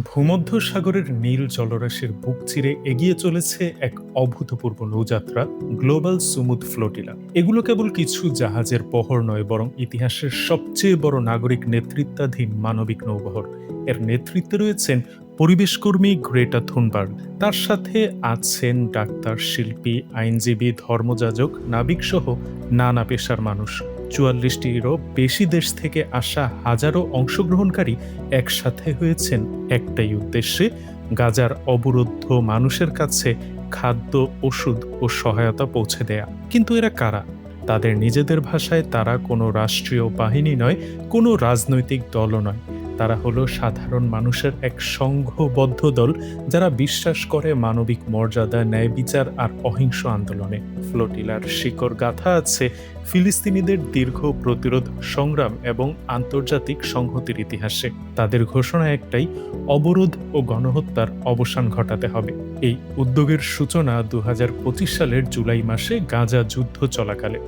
ভূমধ্য সাগরের নীল জলরাশির বুক চিরে এগিয়ে চলেছে এক অভূতপূর্ব নৌযাত্রা, গ্লোবাল সুমুদ ফ্লোটিলা। এগুলো কেবল কিছু জাহাজের বহর নয়, বরং ইতিহাসের সবচেয়ে বড় নাগরিক নেতৃত্বাধীন মানবিক নৌবহর। এর নেতৃত্বে রয়েছেন পরিবেশকর্মী গ্রেটা থুনবার্গ। তার সাথে আছেন ডাক্তার, শিল্পী, আইনজীবী, ধর্মযাজক নাবিক সহ নানা পেশার মানুষ। চুয়াল্লিশটিরও বেশি দেশ থেকে আসা হাজারো অংশগ্রহণকারী একসাথে হয়েছেন। একটাই উদ্দেশ্যে গাজার অবরুদ্ধ মানুষের কাছে খাদ্য, ওষুধ ও সহায়তা পৌঁছে দেয়া। কিন্তু এরা কারা? তাদের নিজেদের ভাষায় তারা কোনো রাষ্ট্রীয় বাহিনী নয়, কোনো রাজনৈতিক দলও নয়। তারা হলো সাধারণ মানুষের এক সংঘবদ্ধ দল যারা বিশ্বাস করে মানবিক মর্যাদা, ন্যায় বিচার আর অহিংস আন্দোলনে। ফ্লোটিলার শিকড় গাথা আছে ফিলিস্তিনিদের দীর্ঘ প্রতিরোধ সংগ্রাম এবং আন্তর্জাতিক সংহতির ইতিহাসে। তাদের ঘোষণা একটাই, অবরোধ ও গণহত্যার অবসান ঘটাতে হবে। এই উদ্যোগের সূচনা দু হাজার পঁচিশ সালের জুলাই মাসে গাজা যুদ্ধ চলাকালে।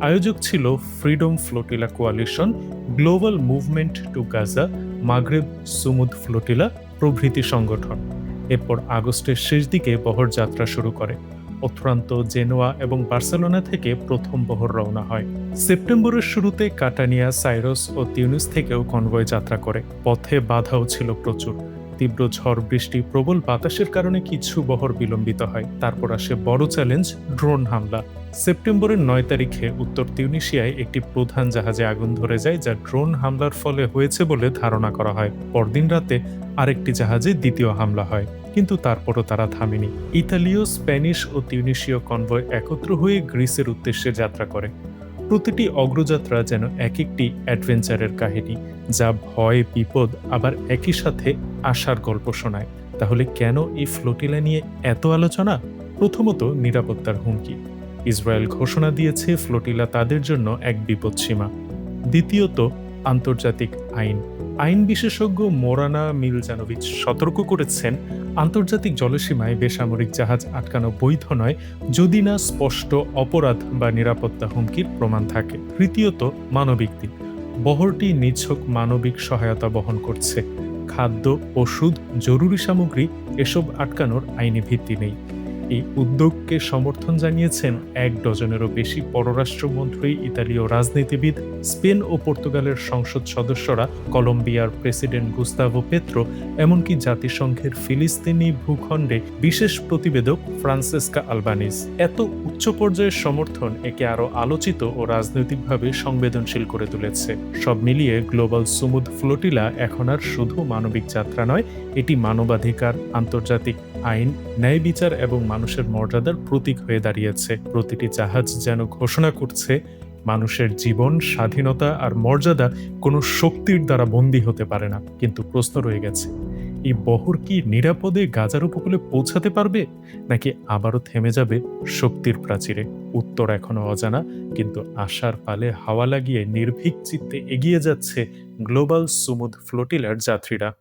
আয়োজক ছিল freedom flotilla coalition, global movement to Gaza Maghreb Sumud flotilla প্রভৃতি সংগঠন। এরপর আগস্টের শেষ দিকে বহর যাত্রা শুরু করে। অথ্রান্ত জেনোয়া এবং বার্সেলোনা থেকে প্রথম বহর রওনা হয়। সেপ্টেম্বরের শুরুতে কাটানিয়া, সাইরস ও তিউনিস থেকেও কনভয় যাত্রা করে। পথে বাধাও ছিল প্রচুর। তীব্র ঝড় বৃষ্টি, প্রবল বাতাসের কারণে কিছু বহর বিলম্বিত হয়। তারপর আসে বড় চ্যালেঞ্জ, ড্রোন হামলা। সেপ্টেম্বরের নয় তারিখে উত্তর তিউনিশিয়ায় একটি প্রধান জাহাজে আগুন ধরে যায়, যা ড্রোন হামলার ফলে হয়েছে বলে ধারণা করা হয়। পরদিন রাতে আরেকটি জাহাজে দ্বিতীয় হামলা হয়, কিন্তু তারপরও তারা থামেনি। ইতালীয়, স্প্যানিশ ও তিউনিশীয় কনভয় একত্র হয়ে গ্রিসের উদ্দেশ্যে যাত্রা করে। প্রতিটি অগ্রযাত্রা যেন এক একটি অ্যাডভেঞ্চারের কাহিনী, যা ভয়, বিপদ, আবার একই সাথে আশার গল্প শোনায়। তাহলে কেন এই ফ্লোটিলা নিয়ে এত আলোচনা? প্রথমত নিরাপত্তার হুমকি। ইসরায়েল ঘোষণা দিয়েছে ফ্লোটিলা তাদের জন্য এক বিপদসীমা। দ্বিতীয়ত, আন্তর্জাতিক আইন। আইন বিশেষজ্ঞ মোরানা মিলজানোভিচ সতর্ক করেছেন, আন্তর্জাতিক জলসীমায় বেসামরিক জাহাজ আটকানো বৈধ নয়, যদি না স্পষ্ট অপরাধ বা নিরাপত্তা হুমকির প্রমাণ থাকে। তৃতীয়ত, মানবিক দিক। বহরটি নিছক মানবিক সহায়তা বহন করছে। খাদ্য, ওষুধ, জরুরি সামগ্রী, এসব আটকানোর আইনি ভিত্তি নেই। এই উদ্যোগকে সমর্থন জানিয়েছেন এক ডজনেরও বেশি পররাষ্ট্রমন্ত্রী, ইতালীয় রাজনীতিবিদ, স্পেন ও পর্তুগালের সংসদ সদস্যরা, কলম্বিয়ার প্রেসিডেন্ট গুস্তাভো পেত্রো, এমনকি জাতিসংঘের ফিলিস্তিনি ভূখণ্ডে বিশেষ প্রতিবেদক ফ্রান্সেসকা আলবানিস এত উচ্চ পর্যায়ের সমর্থন একে আরও আলোচিত ও রাজনৈতিকভাবে সংবেদনশীল করে তুলেছে। সব মিলিয়ে গ্লোবাল সুমুদ ফ্লোটিলা এখন আর শুধু মানবিক যাত্রা নয়, এটি মানবাধিকার, আন্তর্জাতিক আইন, ন্যায় বিচার এবং মানুষের মর্যাদার প্রতীক হয়ে দাঁড়িয়েছে। প্রতিটি জাহাজ যেন ঘোষণা করছে, মানুষের জীবন, স্বাধীনতা আর মর্যাদা কোনো শক্তির দ্বারা বন্দী হতে পারে না। কিন্তু প্রশ্ন রয়ে গেছে, এই বহর কি নিরাপদে গাজার উপকূলে পৌঁছাতে পারবে, নাকি আবারও থেমে যাবে শক্তির প্রাচীরে? উত্তর এখনও অজানা, কিন্তু আশার পালে হাওয়া লাগিয়ে নির্ভীক চিত্তে এগিয়ে যাচ্ছে গ্লোবাল সুমুদ ফ্লোটিলার যাত্রীরা।